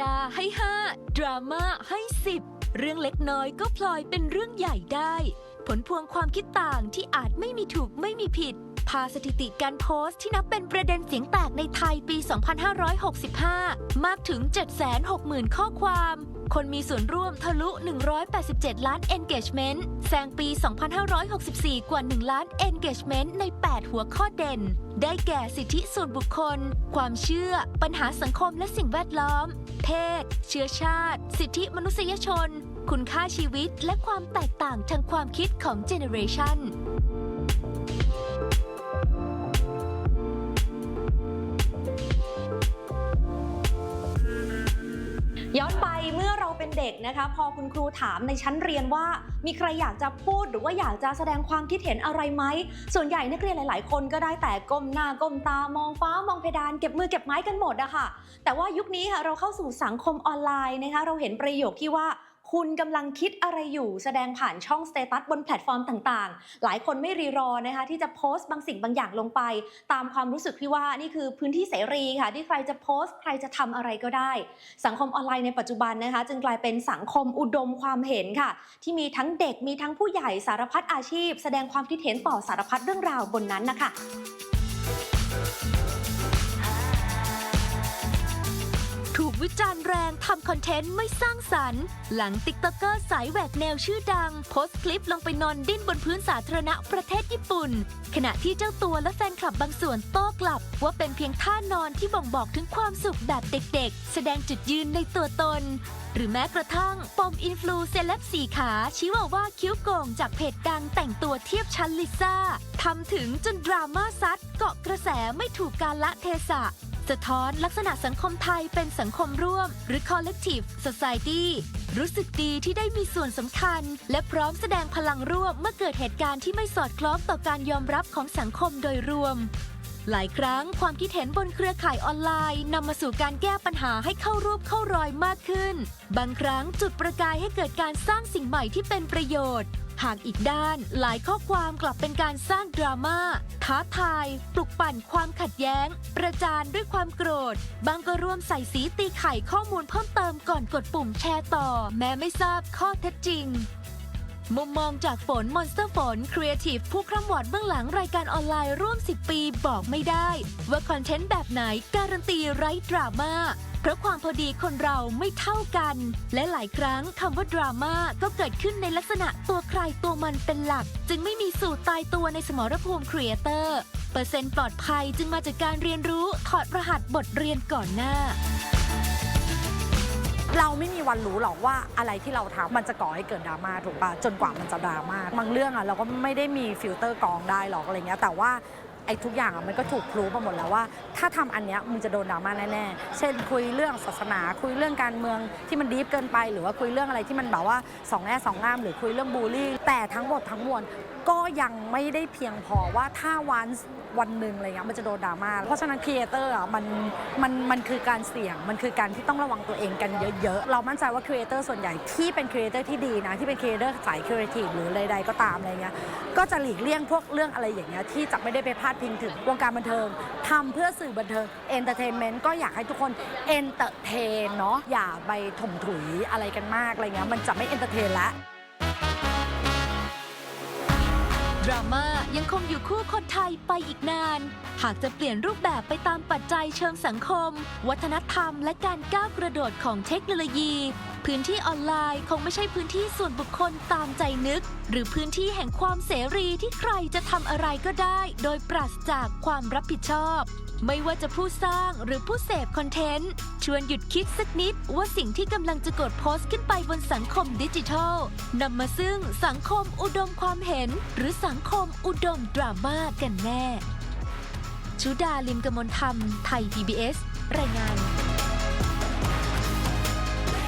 ดาให้ 5 ดราม่าให้ 10 เรื่องเล็กน้อยก็พลอยเป็นเรื่องใหญ่ได้ ผลพวงความคิดต่างที่อาจไม่มีถูกไม่มีผิด พาสถิติการโพสต์ที่นับเป็นประเด็นเสียงแตกในไทยปี 2565 มากถึง 760,000 ข้อความ คนมีส่วนร่วมทะลุ 187 ล้าน engagement แซงปี 2564 กว่า 1 ล้าน engagement ใน 8 หัวข้อเด่น ได้แก่สิทธิส่วนบุคคล ความเชื่อ ปัญหาสังคมและสิ่งแวดล้อม เพศ เชื้อชาติ สิทธิมนุษยชน คุณค่าชีวิตและความแตกต่างทางความคิดของเจเนอเรชัน ย้อนไปเมื่อเราเป็นเด็กนะคะ พอคุณครูถามในชั้นเรียนว่า มีใครอยากจะพูดหรือว่าอยากจะแสดงความคิดเห็นอะไรไหม ส่วนใหญ่นักเรียนหลาย ๆ คนก็ได้แต่ก้มหน้าก้มตามองฟ้ามองเพดานเก็บมือเก็บไม้กันหมดอะค่ะแต่ว่ายุคนี้ค่ะเราเข้าสู่สังคมออนไลน์นะคะ เราเห็นประโยคที่ว่า คุณกำลังคิดอะไรอยู่แสดงผ่านช่องสเตตัสบนแพลตฟอร์มต่างๆ หลายคนไม่รีรอนะคะที่จะโพสต์บางสิ่งบางอย่างลงไป ตามความรู้สึกที่ว่านี่คือพื้นที่เสรีค่ะ ที่ใครจะโพสต์ ใครจะทำอะไรก็ได้ สังคมออนไลน์ในปัจจุบันนะคะ จึงกลายเป็นสังคมอุดมความเห็นค่ะ ที่มีทั้งเด็กมีทั้งผู้ใหญ่สารพัดอาชีพ แสดงความคิดเห็นต่อสารพัดเรื่องราวบนนั้นนะคะ วิจารณ์แรงทำคอนเทนต์ไม่สร้างสรรค์ หลังติ๊กต็อกเกอร์สายแหวกแนวชื่อดัง โพสต์คลิปลงไปนอนดิ้นบนพื้นสาธารณะประเทศญี่ปุ่น ขณะที่เจ้าตัวและแฟนคลับบางส่วนโต้กลับ ว่าเป็นเพียงท่านอนที่บ่งบอกถึงความสุขแบบเด็กๆ แสดงจุดยืนในตัวตน หรือแม้กระทั่งปมอินฟลูเซเลบสีขาชี้ว่าว่าคิ้วโก่งจากเพจดังแต่งตัวเทียบชั้นลิซ่าทำถึงจนดราม่าซัดเกาะกระแสไม่ถูกกาละเทศะ สะท้อนลักษณะสังคมไทยเป็นสังคมร่วม หรือ collective society รู้สึกดีที่ได้มีส่วนสำคัญ และพร้อมแสดงพลังร่วมเมื่อเกิดเหตุการณ์ที่ไม่สอดคล้องต่อการยอมรับของสังคมโดยรวม หลายครั้งความคิดเห็นบนเครือข่ายออนไลน์นำมาสู่การแก้ปัญหาให้เข้ารูปเข้ารอยมากขึ้น บางครั้งจุดประกายให้เกิดการสร้างสิ่งใหม่ที่เป็นประโยชน์ หากอีกด้านหลายข้อความกลับเป็นการสร้างดราม่าท้าทาย ปลุกปั่นความขัดแย้ง ประจานด้วยความโกรธ บางก็ร่วมใส่สีตีไข่ข้อมูลเพิ่มเติมก่อนกดปุ่มแชร์ต่อ แม้ไม่ทราบข้อเท็จจริง มุมมองจากฝนมอนสเตอร์ฝนครีเอทีฟผู้คร่ำวอดเบื้องหลังรายการออนไลน์ร่วม 10 ปีบอกไม่ได้ ว่าคอนเทนต์แบบไหนการันตีไร้ดราม่า เพราะความพอดีคนเราไม่เท่ากัน และหลายครั้งคำว่าดราม่าก็เกิดขึ้นในลักษณะตัวใครตัวมันเป็นหลัก จึงไม่มีสูตรตายตัวในสมรภูมิครีเอเตอร์เปอร์เซ็นต์ปลอดภัยจึงมาจากการเรียนรู้ถอดรหัสบทเรียนก่อนหน้า เราไม่มีวันรู้หรอกว่าอะไรที่เราทำมันจะก่อให้เกิดดราม่าถูกปะจนกว่ามันจะดราม่าบางเรื่องอะเราก็ไม่ได้มีฟิลเตอร์กรองได้หรอกอะไรเงี้ยแต่ว่า ไอ้ทุกอย่างอะมันก็ถูกครูมาหมดแล้วว่า ถ้าทำอันเนี้ยมึงจะโดนดราม่าแน่ๆ เช่นคุยเรื่องศาสนา คุยเรื่องการเมืองที่มันดีฟเกินไป หรือว่าคุยเรื่องอะไรที่มันแบบว่าสองแง่สองงาม หรือคุยเรื่องบูลลี่ แต่ทั้งหมดทั้งมวล ก็ยังไม่ได้เพียงพอว่าถ้าวันวันหนึ่งอะไรเงี้ยมันจะโดนดราม่าเพราะฉะนั้นครีเอเตอร์อะมันมันมันคือการเสี่ยง มันคือการที่ต้องระวังตัวเองกันเยอะๆ เรามั่นใจว่าครีเอเตอร์ส่วนใหญ่ที่เป็นครีเอเตอร์ที่ดีนะที่เป็นครีเอเตอร์สายครีเอทีฟหรืออะไรใดก็ตามอะไรเงี้ยก็จะหลีกเลี่ยงพวกเรื่องอะไรอย่างเงี้ยที่จะไม่ได้ไปพาดพิงถึงวงการบันเทิงทำเพื่อสื่อบันเทิงเอนเตอร์เทนเมนต์ก็อยากให้ทุกคนเอนเตอร์เทนเนาะอย่าไปถมถุยอะไรกันมากอะไรเงี้ยมันจะไม่เอนเตอร์เทนละ ดราม่ายังคงอยู่คู่คนไทยไปอีกนาน หากจะเปลี่ยนรูปแบบไปตามปัจจัยเชิงสังคม วัฒนธรรม และการก้าวกระโดดของเทคโนโลยี พื้นที่ออนไลน์คงไม่ใช่พื้นที่ส่วนบุคคลตามใจนึก หรือพื้นที่แห่งความเสรีที่ใครจะทำอะไรก็ได้ โดยปราศจากความรับผิดชอบ ไม่ว่าจะผู้สร้างหรือผู้เสพคอนเทนต์ ชวนหยุดคิดสักนิดว่าสิ่งที่กำลังจะกดโพสต์ขึ้นไปบนสังคมดิจิทัลนำมาซึ่งสังคมอุดมความเห็น หรือสังคมอุดมดราม่ากันแน่ชุดาลิมกมลธรรม ไทย PBS รายงาน